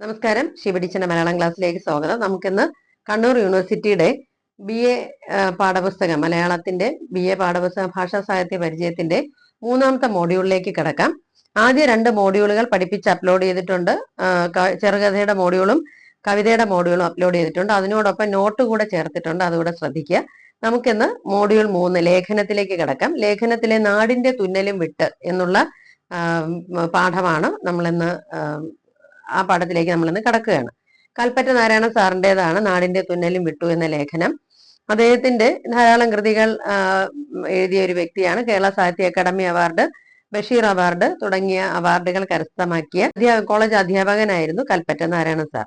നമസ്കാരം. ശിവടിച്ചന്റെ മലയാളം ക്ലാസ്സിലേക്ക് സ്വാഗതം. നമുക്കിന്ന് കണ്ണൂർ യൂണിവേഴ്സിറ്റിയുടെ ബി എ പാഠപുസ്തകം മലയാളത്തിന്റെ ബി എ പാഠപുസ്തകം ഭാഷാ സാഹിത്യ പരിചയത്തിന്റെ മൂന്നാമത്തെ മോഡ്യൂളിലേക്ക് കിടക്കാം. ആദ്യ രണ്ട് മോഡ്യൂളുകൾ പഠിപ്പിച്ച് അപ്ലോഡ് ചെയ്തിട്ടുണ്ട്. ചെറുകഥയുടെ മോഡ്യൂളും കവിതയുടെ മോഡ്യൂളും അപ്ലോഡ് ചെയ്തിട്ടുണ്ട്. അതിനോടൊപ്പം നോട്ട് കൂടെ ചേർത്തിട്ടുണ്ട്. അതുകൂടെ ശ്രദ്ധിക്കുക. നമുക്കിന്ന് മോഡ്യൂൾ മൂന്ന് ലേഖനത്തിലേക്ക് കിടക്കാം. ലേഖനത്തിലെ നാടിന്റെ തുന്നലും വിട്ട് എന്നുള്ള പാഠമാണ് നമ്മളിന്ന് ആ, പാഠത്തിലേക്ക് നമ്മൾ ഇന്ന് കടക്കുകയാണ്. കൽപ്പറ്റ നാരായണ സാറിന്റെതാണ് നാടിന്റെ തുന്നലും വിട്ടു എന്ന ലേഖനം. അദ്ദേഹത്തിന്റെ ധാരാളം കൃതികൾ എഴുതിയ ഒരു വ്യക്തിയാണ്. കേരള സാഹിത്യ അക്കാദമി അവാർഡ് ബഷീർ അവാർഡ് തുടങ്ങിയ അവാർഡുകൾ കരസ്ഥമാക്കിയ കോളേജ് അധ്യാപകനായിരുന്നു കൽപ്പറ്റ നാരായണ സാർ.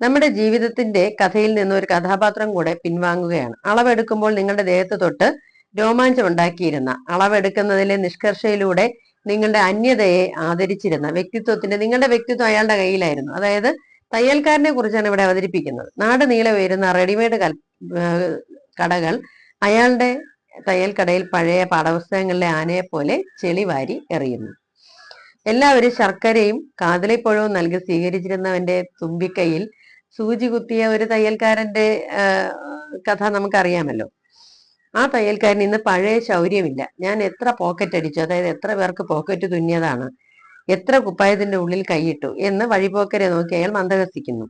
നമ്മുടെ ജീവിതത്തിന്റെ കഥയിൽ നിന്ന് ഒരു കഥാപാത്രം കൂടെ പിൻവാങ്ങുകയാണ്. അളവെടുക്കുമ്പോൾ നിങ്ങളുടെ ദേഹത്ത് തൊട്ട് രോമാഞ്ചം ഉണ്ടാക്കിയിരുന്ന അളവെടുക്കുന്നതിലെ നിഷ്കർഷയിലൂടെ നിങ്ങളുടെ അന്യതയെ ആദരിച്ചിരുന്ന വ്യക്തിത്വത്തിന്റെ നിങ്ങളുടെ വ്യക്തിത്വം അയാളുടെ കയ്യിലായിരുന്നു. അതായത് തയ്യൽക്കാരനെ കുറിച്ചാണ് ഇവിടെ അവതരിപ്പിക്കുന്നത്. നാട് നീളെ വരുന്ന റെഡിമെയ്ഡ് കടകൾ അയാളുടെ തയ്യൽ കടയിൽ പഴയ പാഠപുസ്തകങ്ങളിലെ ആനയെ പോലെ ചെളി വാരി എറിയുന്നു. എല്ലാവരും ശർക്കരയും കാതലിപ്പഴവും നൽകി സ്വീകരിച്ചിരുന്നവന്റെ തുമ്പിക്കൈയിൽ സൂചി കുത്തിയ ഒരു തയ്യൽക്കാരന്റെ കഥ നമുക്കറിയാമല്ലോ. ആ തയ്യൽക്കാരൻ ഇന്ന് പഴയ ശൗര്യമില്ല. ഞാൻ എത്ര പോക്കറ്റ് അടിച്ചു അതായത് എത്ര പേർക്ക് പോക്കറ്റ് തുന്നിയതാണ് എത്ര കുപ്പായത്തിന്റെ ഉള്ളിൽ കൈയിട്ടു എന്ന് വഴിപോക്കരെ നോക്കി അയാൾ മന്ദഹസിക്കുന്നു.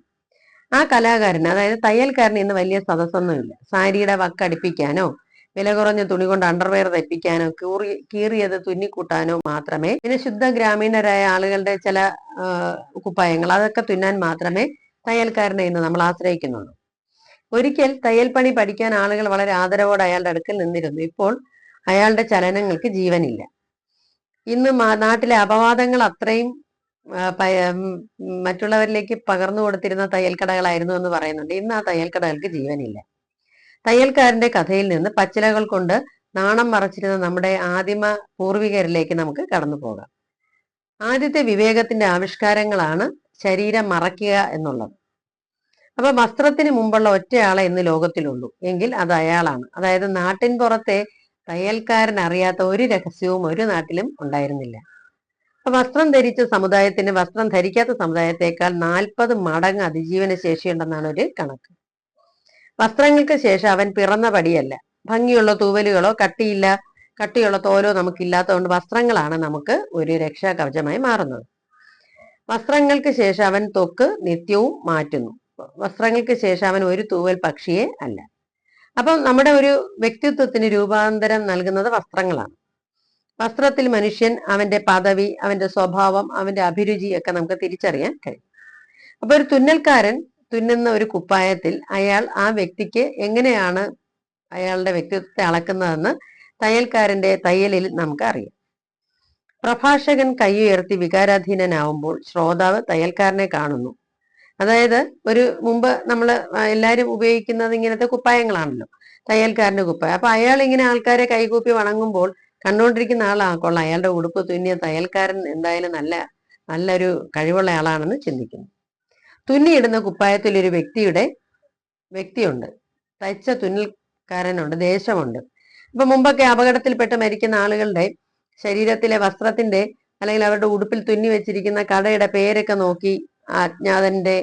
ആ കലാകാരൻ അതായത് തയ്യൽക്കാരൻ ഇന്ന് വലിയ സദസ്സൊന്നുമില്ല. സാരിയുടെ വക്കടിപ്പിക്കാനോ വില കുറഞ്ഞ തുണി കൊണ്ട് അണ്ടർവെയർ തയ്പ്പിക്കാനോ കീറി കീറിയത് തുന്നിക്കൂട്ടാനോ മാത്രമേ പിന്നെ ശുദ്ധ ഗ്രാമീണരായ ആളുകളുടെ ചില കുപ്പായങ്ങൾ അതൊക്കെ തുന്നാൻ മാത്രമേ തയ്യൽക്കാരനെ ഇന്ന് നമ്മൾ ആശ്രയിക്കുന്നുള്ളൂ. ഒരിക്കൽ തയ്യൽ പണി പഠിക്കാൻ ആളുകൾ വളരെ ആദരവോടെ അയാളുടെ അടുക്കൽ നിന്നിരുന്നു. ഇപ്പോൾ അയാളുടെ ചലനങ്ങൾക്ക് ജീവനില്ല. ഇന്ന് നാട്ടിലെ അപവാദങ്ങൾ അത്രയും മറ്റുള്ളവരിലേക്ക് പകർന്നു കൊടുത്തിരുന്ന തയ്യൽക്കടകളായിരുന്നു എന്ന് പറയുന്നുണ്ട്. ഇന്ന് ആ തയ്യൽക്കടകൾക്ക് ജീവനില്ല. തയ്യൽക്കാരന്റെ കഥയിൽ നിന്ന് പച്ചിലകൾ കൊണ്ട് നാണം മറച്ചിരുന്ന നമ്മുടെ ആദിമ പൂർവികരിലേക്ക് നമുക്ക് കടന്നു പോകാം. ആദ്യത്തെ വിവേകത്തിന്റെ ആവിഷ്കാരങ്ങളാണ് ശരീരം മറയ്ക്കുക എന്നുള്ളത്. അപ്പൊ വസ്ത്രത്തിന് മുമ്പുള്ള ഒറ്റയാളെ ഇന്ന് ലോകത്തിലുള്ളൂ. എങ്കിൽ അത് അയാളാണ്. അതായത് നാട്ടിൻ പുറത്തെ തയ്യൽക്കാരൻ അറിയാത്ത ഒരു രഹസ്യവും ഒരു നാട്ടിലും ഉണ്ടായിരുന്നില്ല. വസ്ത്രം ധരിച്ച സമുദായത്തിന് വസ്ത്രം ധരിക്കാത്ത സമുദായത്തെക്കാൾ നാൽപ്പത് മടങ്ങ് അതിജീവന ശേഷിയുണ്ടെന്നാണ് ഒരു കണക്ക്. വസ്ത്രങ്ങൾക്ക് ശേഷം അവൻ പിറന്ന പടിയല്ല. ഭംഗിയുള്ള തൂവലുകളോ കട്ടിയില്ല കട്ടിയുള്ള തോലോ നമുക്കില്ലാത്തതുകൊണ്ട് വസ്ത്രങ്ങളാണ് നമുക്ക് ഒരു രക്ഷാ കവചമായി മാറുന്നത്. വസ്ത്രങ്ങൾക്ക് ശേഷം അവൻ തൊക്ക് നിത്യവും മാറ്റുന്നു. വസ്ത്രങ്ങൾക്ക് ശേഷം അവൻ ഒരു തൂവൽ പക്ഷിയെ അല്ല. അപ്പം നമ്മുടെ ഒരു വ്യക്തിത്വത്തിന് രൂപാന്തരം നൽകുന്നത് വസ്ത്രങ്ങളാണ്. വസ്ത്രത്തിൽ മനുഷ്യൻ അവന്റെ പദവി അവന്റെ സ്വഭാവം അവന്റെ അഭിരുചി ഒക്കെ നമുക്ക് തിരിച്ചറിയാൻ കഴിയും. അപ്പൊ ഒരു തുന്നൽക്കാരൻ തുന്നുന്ന ഒരു കുപ്പായത്തിൽ അയാൾ ആ വ്യക്തിക്ക് എങ്ങനെയാണ് അയാളുടെ വ്യക്തിത്വത്തെ അളക്കുന്നതെന്ന് തയ്യൽക്കാരന്റെ തയ്യലിൽ നമുക്ക് അറിയാം. പ്രഭാഷകൻ കൈയുയർത്തി വികാരാധീനനാവുമ്പോൾ ശ്രോതാവ് തയ്യൽക്കാരനെ കാണുന്നു. അതായത് ഒരു മുമ്പ് നമ്മൾ എല്ലാവരും ഉപയോഗിക്കുന്നത് ഇങ്ങനത്തെ കുപ്പായങ്ങളാണല്ലോ. തയ്യൽക്കാരന്റെ കുപ്പായം. അപ്പൊ അയാൾ ഇങ്ങനെ ആൾക്കാരെ കൈകൂപ്പി വണങ്ങുമ്പോൾ കണ്ടുകൊണ്ടിരിക്കുന്ന ആളാ കൊള്ളാം. അയാളുടെ ഉടുപ്പ് തുന്നിയ തയ്യൽക്കാരൻ എന്തായാലും നല്ല നല്ലൊരു കഴിവുള്ള ആളാണെന്ന് ചിന്തിക്കുന്നു. തുന്നിയിടുന്ന കുപ്പായത്തിൽ ഒരു വ്യക്തിയുടെ വ്യക്തിയുണ്ട്. തയ്ച്ച തുന്നൽക്കാരനുണ്ട് ദേശമുണ്ട് ഇപ്പൊ മുമ്പൊക്കെ അപകടത്തിൽപ്പെട്ട് മരിക്കുന്ന ആളുകളുടെ ശരീരത്തിലെ വസ്ത്രത്തിന്റെ അല്ലെങ്കിൽ അവരുടെ ഉടുപ്പിൽ തുന്നി വെച്ചിരിക്കുന്ന കടയുടെ പേരൊക്കെ നോക്കി അജ്ഞാതന്റെ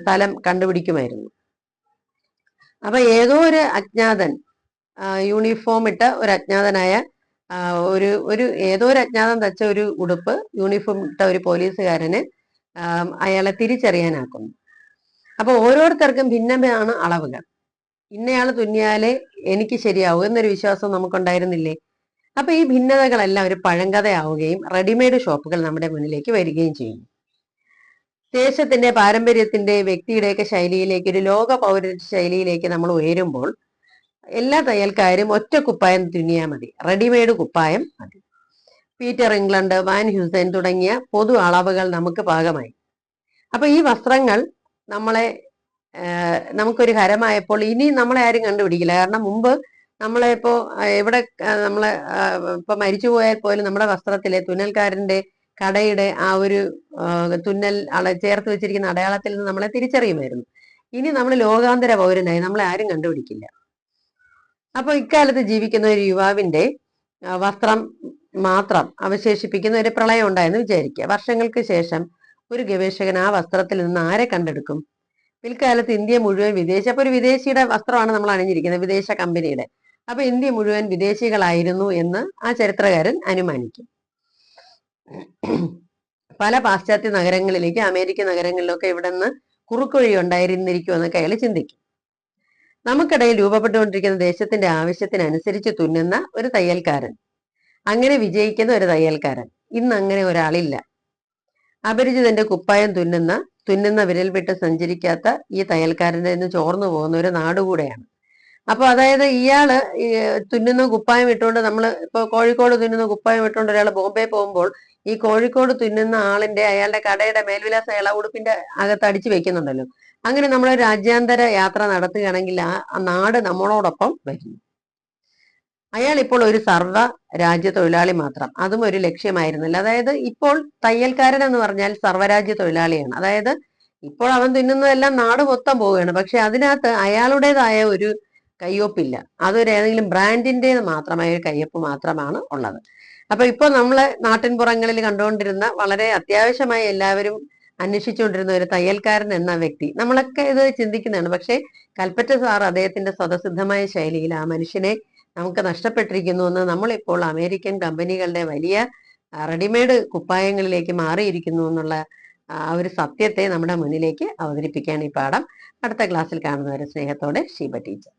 സ്ഥലം കണ്ടുപിടിക്കുമായിരുന്നു. അപ്പൊ ഏതോ ഒരു അജ്ഞാതൻ യൂണിഫോം ഇട്ട ഒരു അജ്ഞാതനായ ഒരു ഒരു ഏതോ ഒരു അജ്ഞാതൻ തച്ച ഒരു ഉടുപ്പ് യൂണിഫോം ഇട്ട ഒരു പോലീസുകാരന് അയാളെ തിരിച്ചറിയാനാക്കുന്നു. അപ്പൊ ഓരോരുത്തർക്കും ഭിന്നമാണ് അളവുകൾ. ഇന്നയാൾ തുന്നിയാലേ എനിക്ക് ശരിയാവൂ എന്നൊരു വിശ്വാസം നമുക്കുണ്ടായിരുന്നില്ലേ? അപ്പൊ ഈ ഭിന്നതകളെല്ലാം ഒരു പഴങ്കഥയാവുകയും റെഡിമെയ്ഡ് ഷോപ്പുകൾ നമ്മുടെ മുന്നിലേക്ക് വരികയും ചെയ്യും ദേശത്തിന്റെ പാരമ്പര്യത്തിന്റെ വ്യക്തിയുടെയൊക്കെ ശൈലിയിലേക്ക് ഒരു ലോക പൗര ശൈലിയിലേക്ക് നമ്മൾ ഉയരുമ്പോൾ എല്ലാ തയ്യൽക്കാരും ഒറ്റ കുപ്പായം തുന്നിയാൽ മതി. റെഡിമെയ്ഡ് കുപ്പായം മതി. പീറ്റർ ഇംഗ്ലണ്ട് വാൻ ഹ്യൂസൈൻ തുടങ്ങിയ പൊതു അളവുകൾ നമുക്ക് പാകമായി. അപ്പൊ ഈ വസ്ത്രങ്ങൾ നമ്മളെ നമുക്കൊരു ഹരമായപ്പോൾ ഇനി നമ്മളെ ആരും കണ്ടുപിടിക്കില്ല. കാരണം മുമ്പ് നമ്മളെ ഇപ്പോ എവിടെ നമ്മളെ ഇപ്പൊ മരിച്ചു പോയാൽ പോലും നമ്മുടെ വസ്ത്രത്തിലെ തുന്നൽക്കാരന്റെ കടയുടെ ആ ഒരു തുന്നൽ അള ചേർത്ത് വെച്ചിരിക്കുന്ന അടയാളത്തിൽ നിന്ന് നമ്മളെ തിരിച്ചറിയുമായിരുന്നു. ഇനി നമ്മൾ ലോകാന്തര പൗരനായി നമ്മളെ ആരും കണ്ടുപിടിക്കില്ല. അപ്പൊ ഇക്കാലത്ത് ജീവിക്കുന്ന ഒരു യുവാവിന്റെ വസ്ത്രം മാത്രം അവശേഷിപ്പിക്കുന്ന ഒരു പ്രളയം ഉണ്ടായെന്ന് വിചാരിക്കുക. വർഷങ്ങൾക്ക് ശേഷം ഒരു ഗവേഷകൻ ആ വസ്ത്രത്തിൽ നിന്ന് ആരെ കണ്ടെടുക്കും? പിൽക്കാലത്ത് ഇന്ത്യ മുഴുവൻ വിദേശ അപ്പൊ ഒരു വിദേശിയുടെ വസ്ത്രമാണ് നമ്മൾ അണിഞ്ഞിരിക്കുന്നത് വിദേശ കമ്പനിയുടെ. അപ്പൊ ഇന്ത്യ മുഴുവൻ വിദേശികളായിരുന്നു എന്ന് ആ ചരിത്രകാരൻ അനുമാനിക്കും. പല പാശ്ചാത്യ നഗരങ്ങളിലേക്ക് അമേരിക്ക നഗരങ്ങളിലൊക്കെ ഇവിടെ നിന്ന് കുറുക്കുവഴി ഉണ്ടായിരുന്നിരിക്കുമെന്നൊക്കെ അയാൾ ചിന്തിക്കും. നമുക്കിടയിൽ രൂപപ്പെട്ടുകൊണ്ടിരിക്കുന്ന ദേശത്തിന്റെ ആവശ്യത്തിനനുസരിച്ച് തുന്നുന്ന ഒരു തയ്യൽക്കാരൻ. അങ്ങനെ വിജയിക്കുന്ന ഒരു തയ്യൽക്കാരൻ. ഇന്ന് അങ്ങനെ ഒരാളില്ല. അപരിചിതന്റെ കുപ്പായം തുന്നുന്ന തുന്നുന്ന വിരൽ വിട്ട് സഞ്ചരിക്കാത്ത ഈ തയ്യൽക്കാരന്റെ നിന്ന് ചോർന്നു പോകുന്ന ഒരു നാടുകൂടെയാണ് അപ്പൊ അതായത് ഇയാൾ തുന്നുന്ന കുപ്പായം ഇട്ടുകൊണ്ട് നമ്മൾ ഇപ്പൊ കോഴിക്കോട് തുന്നുന്ന കുപ്പായം ഇട്ടുകൊണ്ട് ഒരാൾ ബോംബെ പോകുമ്പോൾ ഈ കോഴിക്കോട് തിന്നുന്ന ആളിന്റെ അയാളുടെ കടയുടെ മേൽവിലാസ അയാൾ ഉടുപ്പിന്റെ അകത്ത് അടിച്ചു വെക്കുന്നുണ്ടല്ലോ. അങ്ങനെ നമ്മൾ രാജ്യാന്തര യാത്ര നടത്തുകയാണെങ്കിൽ ആ നാട് നമ്മളോടൊപ്പം വരുന്നു. അയാൾ ഇപ്പോൾ ഒരു സർവ രാജ്യ തൊഴിലാളി മാത്രം. അതും ഒരു ലക്ഷ്യമായിരുന്നില്ല. അതായത് ഇപ്പോൾ തയ്യൽക്കാരൻ എന്ന് പറഞ്ഞാൽ സർവരാജ്യ തൊഴിലാളിയാണ്. അതായത് ഇപ്പോൾ അവൻ തിന്നുന്നതെല്ലാം നാട് മൊത്തം പോവുകയാണ്. പക്ഷെ അതിനകത്ത് അയാളുടേതായ ഒരു കയ്യൊപ്പില്ല. അതൊരു ഏതെങ്കിലും ബ്രാൻഡിന്റെ മാത്രമായ ഒരു കയ്യൊപ്പ് മാത്രമാണ് ഉള്ളത്. അപ്പൊ ഇപ്പൊ നമ്മൾ നാട്ടിൻപുറങ്ങളിൽ കണ്ടുകൊണ്ടിരുന്ന വളരെ അത്യാവശ്യമായി എല്ലാവരും അന്വേഷിച്ചുകൊണ്ടിരുന്ന ഒരു തയ്യൽക്കാരൻ എന്ന വ്യക്തി. നമ്മളൊക്കെ ഇത് ചിന്തിക്കുന്നതാണ്. പക്ഷേ കൽപ്പറ്റ സാർ അദ്ദേഹത്തിന്റെ സ്വതസിദ്ധമായ ശൈലിയിൽ ആ മനുഷ്യനെ നമുക്ക് നഷ്ടപ്പെട്ടിരിക്കുന്നു എന്ന് നമ്മളിപ്പോൾ അമേരിക്കൻ കമ്പനികളുടെ വലിയ റെഡിമെയ്ഡ് കുപ്പായങ്ങളിലേക്ക് മാറിയിരിക്കുന്നു എന്നുള്ള ആ ഒരു സത്യത്തെ നമ്മുടെ മുന്നിലേക്ക് അവതരിപ്പിക്കാൻ ഈ പാഠം അടുത്ത ക്ലാസ്സിൽ കാണുന്നവരെ സ്നേഹത്തോടെ ഷീബ ടീച്ചർ.